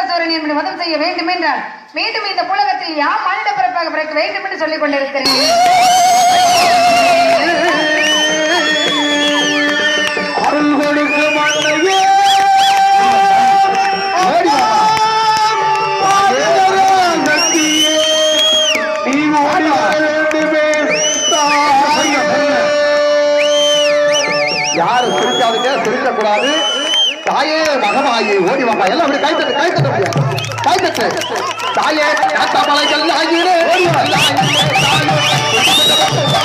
மகிஷாசுரன் என்பதை வதம் செய்ய வேண்டும் என்றால் மீண்டும் இந்த புலகத்தில் யார் மானிட பிறப்பாக பிறக்க வேண்டும் என்று சொல்லிக் கொண்டிருக்கிறேன். யாரும் சிரிக்காதுங்க? சிரிக்க கூடாது தாயே மகமாயி ஓடி வாப்பா. எல்லாம் அப்படி கைத்தட்டு தட்டு கை தட்ட முடியாது கை தட்டு. ஆகியே ஓடி வாங்க ஒரு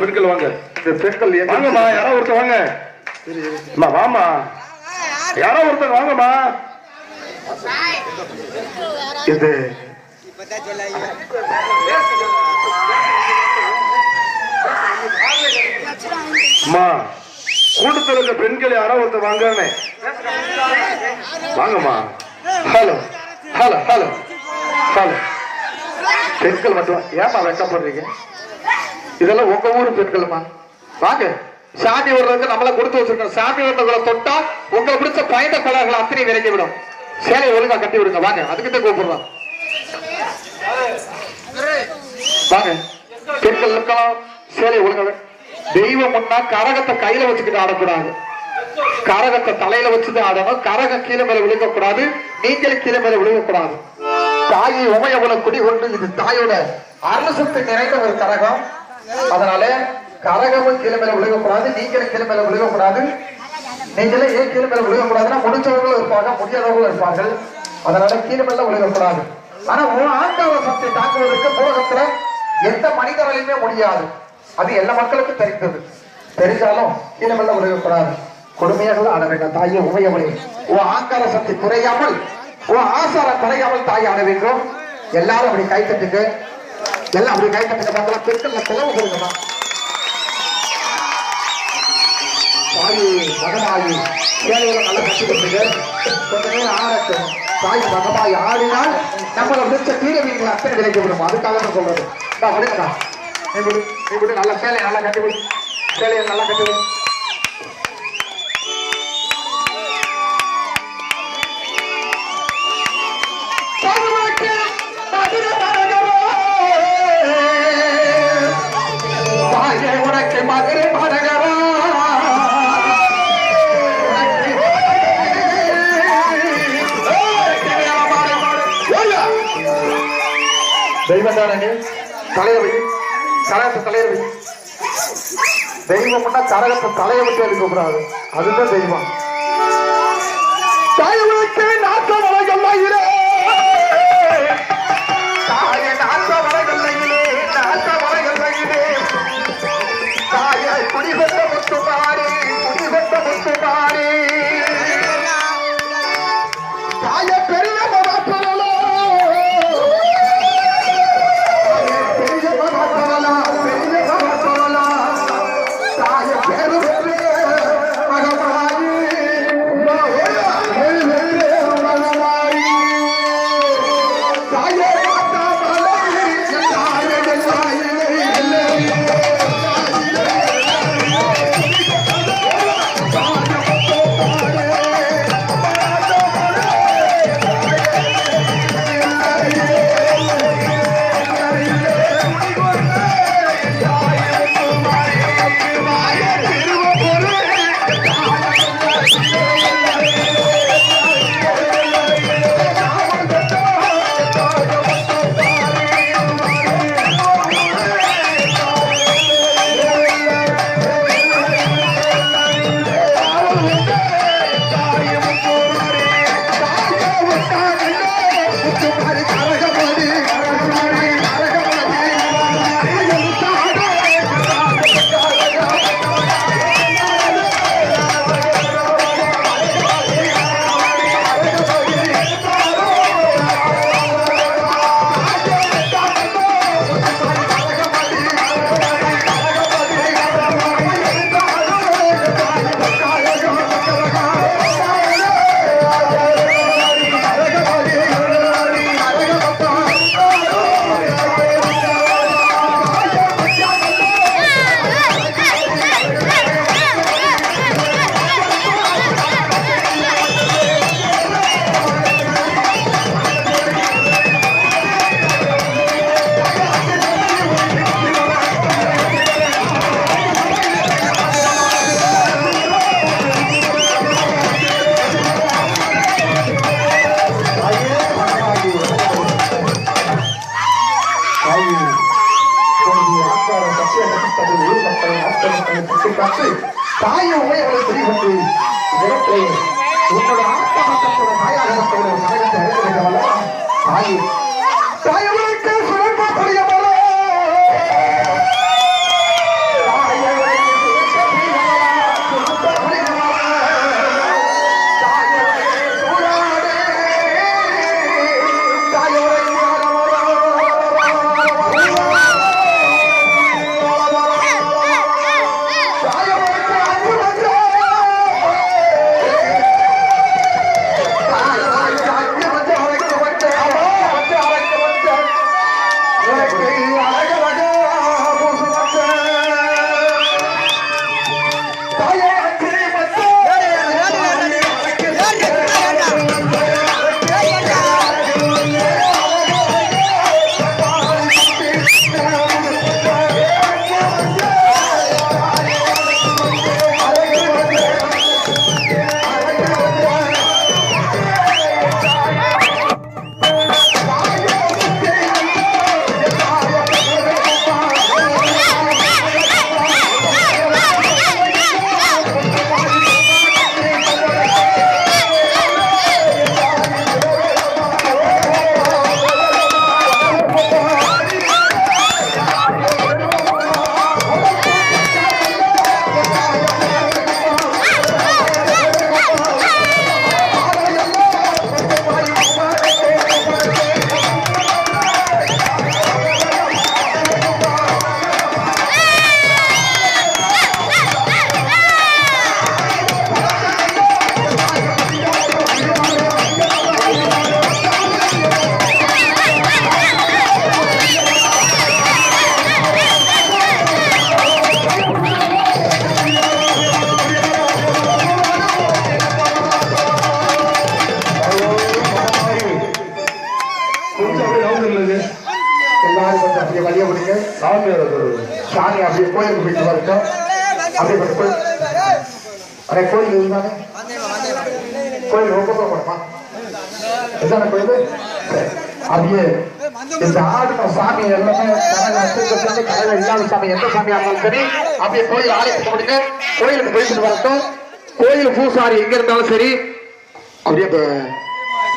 ஒரு பெண்கள் வாங்க. இந்த பெண்கள் வாங்கம்மா யாரோ ஒருத்தர் வாங்க. வாமா யாரோ ஒருத்தர் வாங்கம்மா. இது அம்மா கூட்டத்துல இருக்க பெண்கள் யாரோ ஒருத்தர் வாங்கன்னு. வாங்கம்மா. Hello hello hello hello. பெண்கள் மட்டும் ஏமா வெட்டப்படுறீங்க இதெல்லாம் உங்க ஊரு பெண்களுமா. வாங்க. சாமி வர்றதுக்கு நம்மள கொடுத்து வச்சிருக்கோம். சாமி வர்றதுல தொட்டா உங்களை பிடிச்ச பயந்த கலர்களை அத்தனை விரைஞ்சி விடும் சேலை ஒழுங்கா கட்டி விடுங்க. வாங்க. அதுக்கிட்ட கூப்பிடுறோம். வாங்க. பெண்கள் இருக்கலாம் சேலை ஒழுங்கா தெய்வம் முன்னா கரகத்தை கையில வச்சுக்கிட்டு ஆடக்கூடாது. கரகத்தை தலையில வச்சுதான் ஆடணும். கரகம் கீழே மேல விழுக கூடாது நீங்களும் கீழே மேல விழுக கூடாது தாயை உமையவள குடி கொண்டு இது தாயோட அரசத்தை நிறைந்த ஒரு கரகம். அதனால கரகமும் கீழே மேல விழுக நீங்களும் கீழே மேல விழுக நீங்களே ஏன் கீழே மேல விழுக கூடாதுன்னா முடிச்சவங்களும் இருப்பாங்க முடியாதவங்களும் இருப்பார்கள். அதனால கீழே மேல ஆனா உன் ஆண்டவ சக்தி தாக்குவதற்கு உலகத்துல எந்த மனிதர்களையுமே முடியாது. அது எல்லா மக்களுக்கும் தெரிந்தது. தெரிஞ்சாலும் கீழே மேல விழுகக்கூடாது. கொடுமையாக ஆட வேண்டும். தாயை உமையவளே உன் ஆங்கார சக்தி குறையாமல் உன் ஆசாரம் குறையாமல் தாயை ஆட வேண்டும். எல்லாரும் அப்படி கைத்தட்டுக்கு எல்லாம் அப்படி கை தட்டுங்க பார்க்கலாம். பெண்கள் செலவு கொடுக்கணும் தாயி மகமாயி சேலையில நல்லா கட்டி கொடுத்துங்க கொஞ்ச நேரம் ஆடட்டும் தாய் மகமாயி ஆடினால் நம்மளை விடுச்ச கீழே வீட்டுல அத்தனை விலைக்கு விடும். அதுக்காக தான் சொல்றது. இந்தா விடுங்கடா நீ விடு நீ விடு நல்லா சேலையை நல்லா கட்டி விடு சேலையை நல்லா கட்டி விடு தெய்வதானே தலைய வை கரகத்தை தெய்வம்னா கரகத்தை தலைய விட்டு எடுக்க அதுதான் தெய்வம். தாயவனுக்கு நாட்ட முத்துமாரி முத்துமாரி. தாய பெரிய தாயுமே உமையவளை தெரிவித்து இடத்தை உன்னோட ஆத்மாத்தோட தாயாகத்தோட கழகத்தை அறிந்திருக்கவல்ல தாயே. சாமி அப்படியே கோயிலுக்கு போயிட்டு வரட்டும். அப்படியே கோயில் அடே கோயில் இருந்தானே? கோயில் ரொம்ப போகணுமா இதான கோயில்? அப்படியே இந்த ஆடின சாமி எல்லாமே கனக தூக்கத்துல இல்லாத சாமி எந்த சாமியா இருந்தாலும் சரி அப்படியே கோயில் ஆலயத்துக்கு முடிங்க கோயிலுக்கு போயிட்டு வரட்டும். கோயில் பூசாரி எங்க இருந்தாலும் சரி அப்படியே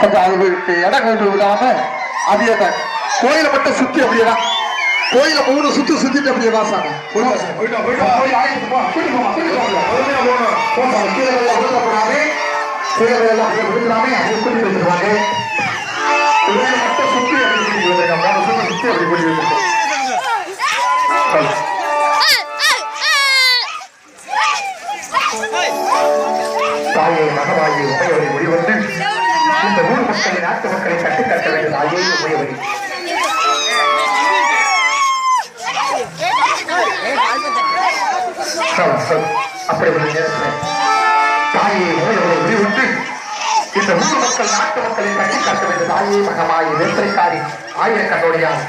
கொஞ்சம் அதுக்கு இடம் கொண்டு விடாம அப்படியே கோயிலை மட்டும் சுத்தி அப்படியேதான் கோயிலை மூணு சுத்தி சுத்திட்டு அப்படியே தான் சாமி. போயிட்டோம் போயிட்டோம் கோயில் ஆலயத்துக்கு போ கூட்டிட்டு போமா கூட்டிட்டு போங்க பொறுமையா போகணும் போமா கீழே எல்லாம் விழுக்கப்படாது கீழே எல்லாம் அப்படியே விழுந்துடாமே அப்படியே கூட்டிட்டு வந்துருவாங்க கோயிலை மட்டும் சுத்தி அப்படி கூட்டிட்டு வந்துருக்காங்க மூணு சுத்தி சுத்தி அப்படி கூட்டிட்டு வந்துருக்கோம் தாயை மகவாயி உமையவரை முடிவென்று இந்த ஊர் மக்களை நாட்டு மக்களை கட்டிக்காட்ட வேண்டும் தாயே உமையவரை சொல், சொல். அப்படி ஒரு நேரத்தில் தாயை உமையவரை முடிவென்று இந்த ஊர் மக்கள் நாட்டு மக்களை கட்டிக்காட்ட வேண்டும். தாயே மகமாயி வேத்திரைக்காரி ஆயிரக்கண்ணுடையார்.